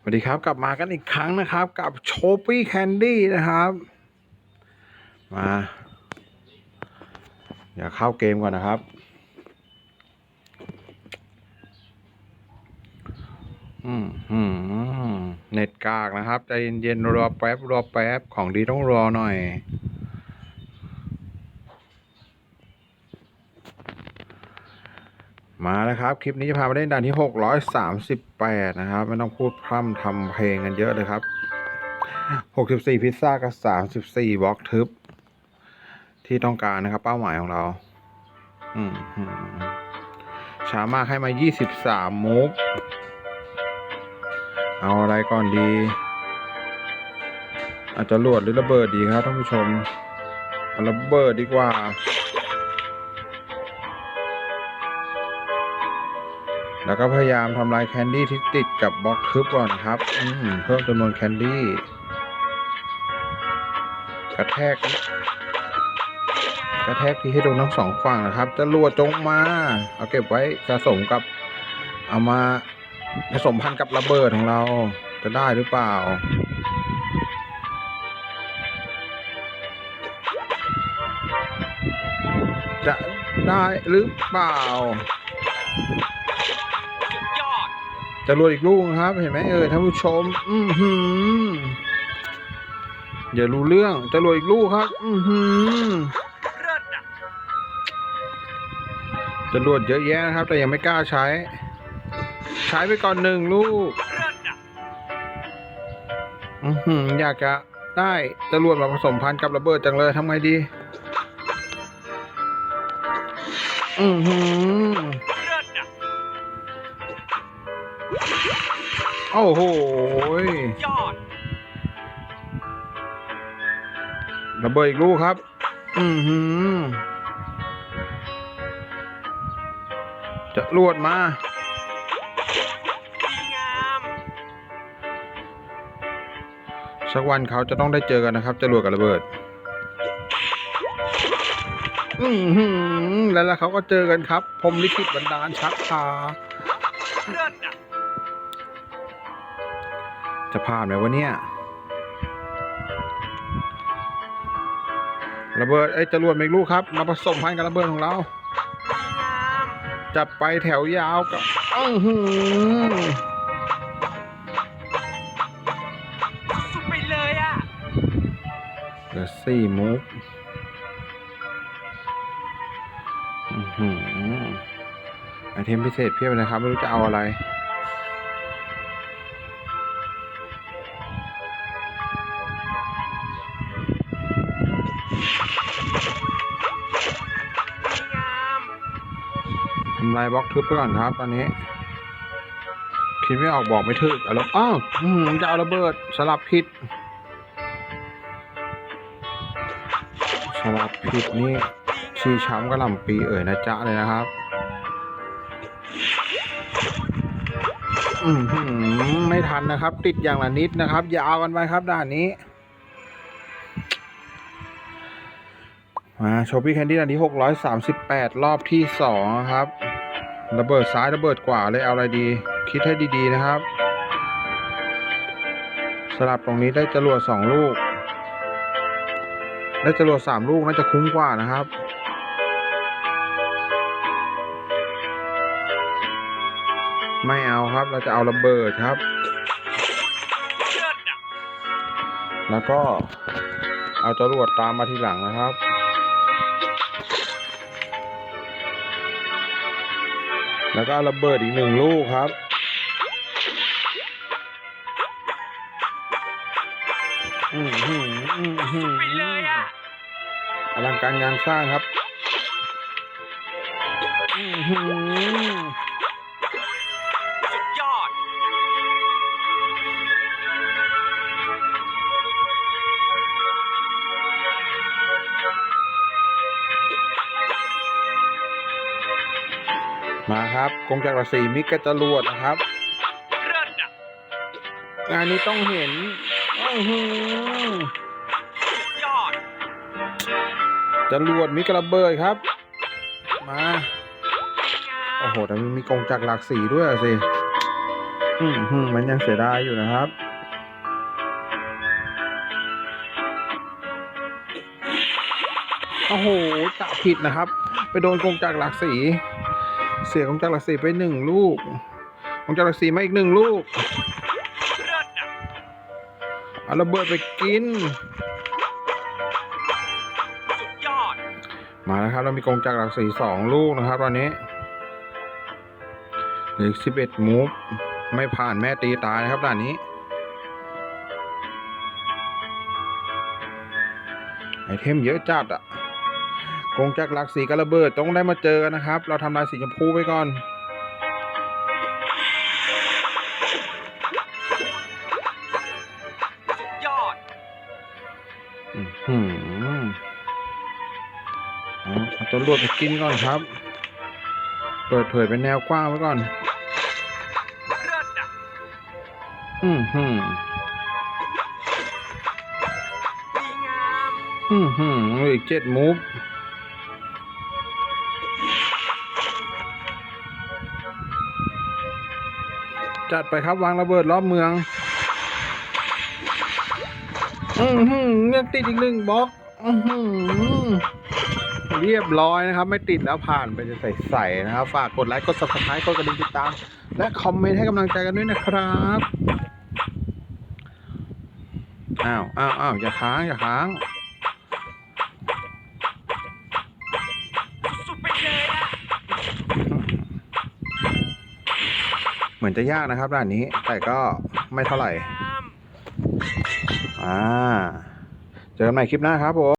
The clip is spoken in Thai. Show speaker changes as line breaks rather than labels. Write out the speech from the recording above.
สวัสดีครับกลับมากันอีกครั้งนะครับ กับโชปี้แคนดี้นะครับ มาอย่าเข้าเกมก่อนนะครับอืมอืมเน็ตกากนะครับใจเย็นๆรอแป๊บรอแป๊บของดีต้องรอหน่อย มาแล้วครับ คลิปนี้จะพาไปเล่นด่านที่ 638 นะครับ ไม่ต้องพูดพร่ำทำเพลงกันเยอะเลยครับ 64 พิซซ่ากับ 34 บล็อกทึบ ที่ต้องการนะครับ เป้าหมายของเรา อืมช้ามากให้มา 23 มุก เอาอะไรก่อนดี อาจจะรวดหรือระเบิดดีครับท่านผู้ชมระเบิดดีกว่า แล้วก็พยายามทำลายแคนดี้ที่ติดกับบล็อกทึบก่อนครับเพิ่มจำนวนแคนดี้กระแทก กระแทกที่ให้โดนทั้งสองฝั่งนะครับจะรัวจงมา เอาเก็บไว้สะสมกับ เอามาผสมพันธุ์กับระเบิดของเราจะได้หรือเปล่าจะได้หรือเปล่า จะรวดอีกลูกครับ เห็นไหมเอ่ยท่านผู้ชม อือหืออย่ารู้เรื่องจะรวดอีกลูกครับ อือหือจะรวดเยอะแยะนะครับ แต่ยังไม่กล้าใช้ ใช้ไปก่อนหนึ่งลูก
อื
อหืออยากจะได้จรวดมาผสมพันธุ์กับระเบิดจังเลยทำไงดี อือหือ โอ้โหย
ยอด
ระเบิดอีกลูกครับ อือหือ จะรวดมา
ดีงาม
สักวันเขาจะต้องได้เจอกันนะครับจรวดกับระเบิด อือหือ แล้วแล้วเขาก็เจอกันครับพรหมลิขิตบันดาลชักพา จะผ่านไหมวะเนี่ยระเบิดไอ้จรวดเมกลูกครับ มาผสมพันธุ์กับระเบิดของเรา จัดไปแถวยาวกับอื้อหือ
สุดไปเลยอะ
เหลือสี่มุกอื้อหือไอเทมพิเศษเพียบเลยครับ ไม่รู้จะเอาอะไรำลายบล็อกทึบไปก่อนครับ ตอนนี้ คิดไม่ออกบอกไม่ถูกเอาแล้วอ้าวจะเอาระเบิดสลับผิด สลับผิดนี่ชีช้ำกระหล่ำปีเอ่ยนะจ๊ะเลยนะครับ อือหือไม่ทันนะครับ ติดอย่างละนิดนะครับ ยาวกันไปครับด่านนี้มาโชปี้แคนดี้อันที่หกร้อยสามสิบแปดรอบที่สองครับ ระเบิดซ้ายระเบิดขวาเลยเอาอะไรดี คิดให้ดีๆนะครับ สลับตรงนี้ได้จรวดสองลูก ได้จรวดสามลูกน่าจะคุ้มกว่านะครับไม่เอาครับ เราจะเอาระเบิดครับ แล้วก็เอาจรวดตามมาทีหลังนะครับ แล้วก็เอาระเบิดอีกหนึ่งลูกครับ อือหืออือหือ
ไปเลยอะ
อลังการงานสร้างครับ อือ มาครับกงจักรศรีมิกกบจรวดนะครับ
อะ
งานนี้ต้องเห็นอื้อหือ
สุดยอด
จรวดมิกระเบิดครับ มา โอ้โหแต่มันมีกงจักรหลากสีด้วยอะสิอืมฮึมันยังเสียดายอยู่นะครับโอ้โหกะผิดนะครับ ไปโดนกงจักรหลักสี เสียกงจักรสีไปหนึ่งลูกกงจักรสีมาอีกหนึ่งลูก
เอา
ระเบิดไปกิน
สุดยอด
มาแล้วครับ เรามีกองจักรสีสองลูกนะครับ ตอนนี้เหลือสิบเอ็ดมูฟไม่ผ่านแม่ตีตายนะครับด่านนี้ ไอเทมเยอะจัดอะ กงจักรหลักสีกระเบิดต้องได้มาเจอกันนะครับ เราทำลายสีชมพูไปก่อน
สุดยอด
อื้อหืออาเอตัวรวดไปกินก่อนครับ เปิดเผยเป็นแนวกว้างไว้ก่อน
เลิศอะ
อือหือ
ดีงาม
อือหือเหลืออีกเจ็ดมูฟ จัดไปครับวางระเบิดรอบเมือง อือหือยังติดอีกหนึ่งบล็อกอือหือเรียบร้อยนะครับ ไม่ติดแล้วผ่านไปจะใส่ๆนะครับ ฝากกดไลค์กด subscribe กดกระดิ่งติดตาม และคอมเมนต์ให้กำลังใจกันด้วยนะครับอ้าวอ้าวอ้าวอย่าค้างอย่าค้าง
เห
มือนจะยากนะครับด้านนี้ แต่ก็ไม่เท่าไหร่ อ่า เจอกันใหม่คลิปหน้าครับผม